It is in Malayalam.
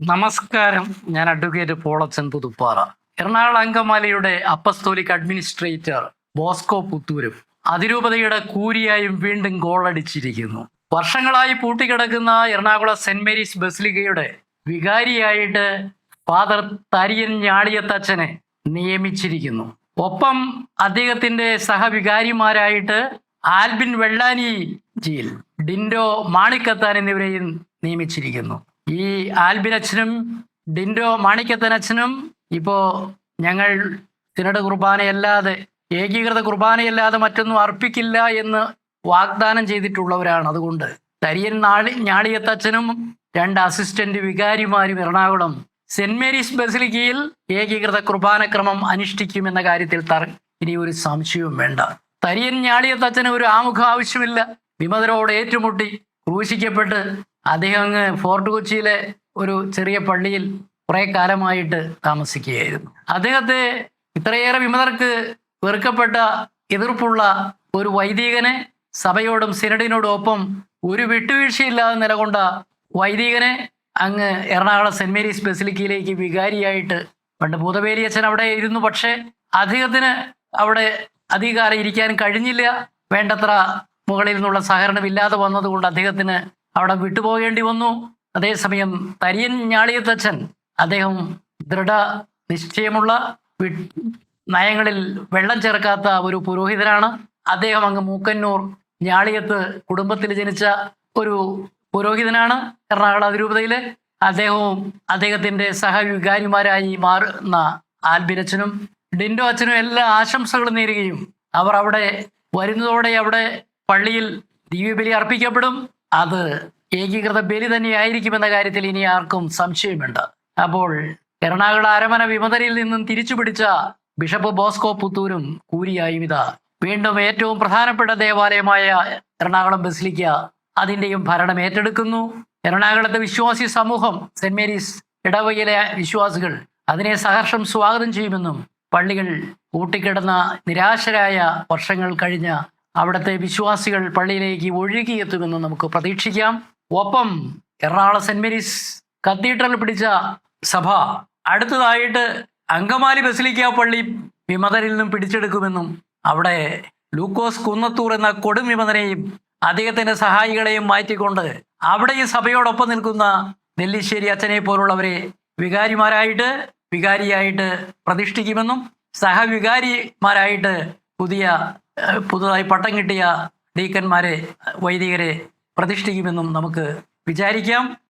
നമസ്കാരം. ഞാൻ അഡ്വക്കേറ്റ് പോളച്ചൻ പുതുപ്പാറ എറണാകുളം അങ്കമാലിയുടെ അപ്പസ്തോലിക് അഡ്മിനിസ്ട്രേറ്റർ ബോസ്കോ പുത്തൂരും അതിരൂപതയുടെ കൂരിയായും വീണ്ടും ഗോളടിച്ചിരിക്കുന്നു വർഷങ്ങളായി പൂട്ടിക്കിടക്കുന്ന എറണാകുളം സെന്റ് മേരീസ് ബസിലിക്കയുടെ വികാരിയായിട്ട് ഫാദർ തരിയൻ ഞാളിയത്തച്ഛനെ നിയമിച്ചിരിക്കുന്നു. ഒപ്പം അദ്ദേഹത്തിന്റെ സഹവികാരിമാരായിട്ട് ആൽബിൻ വെള്ളാനി ജിയിൽ ഡിൻഡോ മാണിക്കത്താൻ എന്നിവരെയും നിയമിച്ചിരിക്കുന്നു. ഈ ആൽബിൻ അച്ഛനും ഡിൻഡോ മാണിക്കത്തൻ അച്ഛനും ഇപ്പോ ഞങ്ങൾ തിരട് കുർബാനയല്ലാതെ ഏകീകൃത കുർബാനയല്ലാതെ മറ്റൊന്നും അർപ്പിക്കില്ല എന്ന് വാഗ്ദാനം ചെയ്തിട്ടുള്ളവരാണ്. അതുകൊണ്ട് തരിയൻ നാളി ഞാളിയത്തച്ഛനും രണ്ട് അസിസ്റ്റന്റ് വികാരിമാരും എറണാകുളം സെന്റ് മേരീസ് ബസിലിക്കയിൽ ഏകീകൃത കുർബാനക്രമം അനുഷ്ഠിക്കുമെന്ന കാര്യത്തിൽ തർ ഇനി ഒരു സംശയവും വേണ്ട. തരിയൻ ഞാളിയത്തച്ഛന് ഒരു ആമുഖം ആവശ്യമില്ല. വിമതരോട് ഏറ്റുമുട്ടി ക്രൂശിക്കപ്പെട്ട് അദ്ദേഹം അങ്ങ് ഫോർട്ട് കൊച്ചിയിലെ ഒരു ചെറിയ പള്ളിയിൽ കുറെ കാലമായിട്ട് താമസിക്കുകയായിരുന്നു. അദ്ദേഹത്തെ ഇത്രയേറെ വിമതർക്ക് വെറുക്കപ്പെട്ട എതിർപ്പുള്ള ഒരു വൈദികനെ സഭയോടും സിനഡിനോടും ഒപ്പം ഒരു വിട്ടുവീഴ്ചയില്ലാതെ നിലകൊണ്ട വൈദികനെ അങ്ങ് എറണാകുളം സെന്റ് മേരീസ് ബെസിലിക്കയിലേക്ക് വികാരിയായിട്ട് പണ്ട് ഭൂതവേലി അച്ഛൻ അവിടെ ഇരുന്നു. പക്ഷേ അദ്ദേഹത്തിന് അവിടെ അധികാരം ഇരിക്കാൻ കഴിഞ്ഞില്ല. വേണ്ടത്ര മുകളിൽ നിന്നുള്ള സഹകരണമില്ലാതെ വന്നതുകൊണ്ട് അദ്ദേഹത്തിന് അവിടെ വിട്ടുപോകേണ്ടി വന്നു. അതേസമയം തരിയൻ ഞാളിയത്തച്ഛൻ അദ്ദേഹം ദൃഢ നിശ്ചയമുള്ള നയങ്ങളിൽ വെള്ളം ചേർക്കാത്ത ഒരു പുരോഹിതനാണ്. അദ്ദേഹം അങ്ങ് മൂക്കന്നൂർ ഞാളിയത്ത് കുടുംബത്തിൽ ജനിച്ച ഒരു പുരോഹിതനാണ് എറണാകുളം അതിരൂപതയിലെ. അദ്ദേഹവും അദ്ദേഹത്തിന്റെ സഹവികാരിമാരായി മാറുന്ന ആൽബിനച്ചനും ഡിൻഡോ അച്ഛനും എല്ലാ ആശംസകളും നേരുകയും അവർ അവിടെ വരുന്നതോടെ അവിടെ പള്ളിയിൽ ദിവ്യബലി അർപ്പിക്കപ്പെടും. അത് ഏകീകൃത ബലി തന്നെയായിരിക്കുമെന്ന കാര്യത്തിൽ ഇനി ആർക്കും സംശയമുണ്ട്. അപ്പോൾ എറണാകുളം അരമന വിമതരിൽ നിന്നും തിരിച്ചു പിടിച്ച ബിഷപ്പ് ബോസ്കോ പുത്തൂരും കൂരിയായും ഇതാ. വീണ്ടും ഏറ്റവും പ്രധാനപ്പെട്ട ദേവാലയമായ എറണാകുളം ബസിലിക്ക അതിന്റെയും ഭരണം ഏറ്റെടുക്കുന്നു. എറണാകുളത്തെ വിശ്വാസി സമൂഹം സെന്റ് മേരീസ് ഇടവകയിലെ വിശ്വാസികൾ അതിനെ സഹർഷം സ്വാഗതം ചെയ്യുമെന്നും പള്ളികൾ കൂട്ടിക്കിടന്ന നിരാശരായ വർഷങ്ങൾ കഴിഞ്ഞ അവിടുത്തെ വിശ്വാസികൾ പള്ളിയിലേക്ക് ഒഴുകിയെത്തുമെന്ന് നമുക്ക് പ്രതീക്ഷിക്കാം. ഒപ്പം എറണാകുളം സെന്റ് മേരീസ് കത്തീഡ്രൽ പിടിച്ച സഭ അടുത്തതായിട്ട് അങ്കമാലി ബസിലിക്ക പള്ളി വിമതരിൽ നിന്നും പിടിച്ചെടുക്കുമെന്നും അവിടെ ലൂക്കോസ് കുന്നത്തൂർ എന്ന കൊടും വിമതനെയും അദ്ദേഹത്തിന്റെ സഹായികളെയും മാറ്റിക്കൊണ്ട് അവിടെ ഈ സഭയോടൊപ്പം നിൽക്കുന്ന നെല്ലിശ്ശേരി അച്ഛനെ പോലുള്ളവരെ വികാരിമാരായിട്ട് വികാരിയായിട്ട് പ്രതിഷ്ഠിക്കുമെന്നും സഹവികാരിമാരായിട്ട് പുതിയ പുതുതായി പട്ടം കിട്ടിയ ഡീക്കന്മാരെ വൈദികരെ പ്രതിഷ്ഠിക്കുമെന്നും നമുക്ക് വിചാരിക്കാം.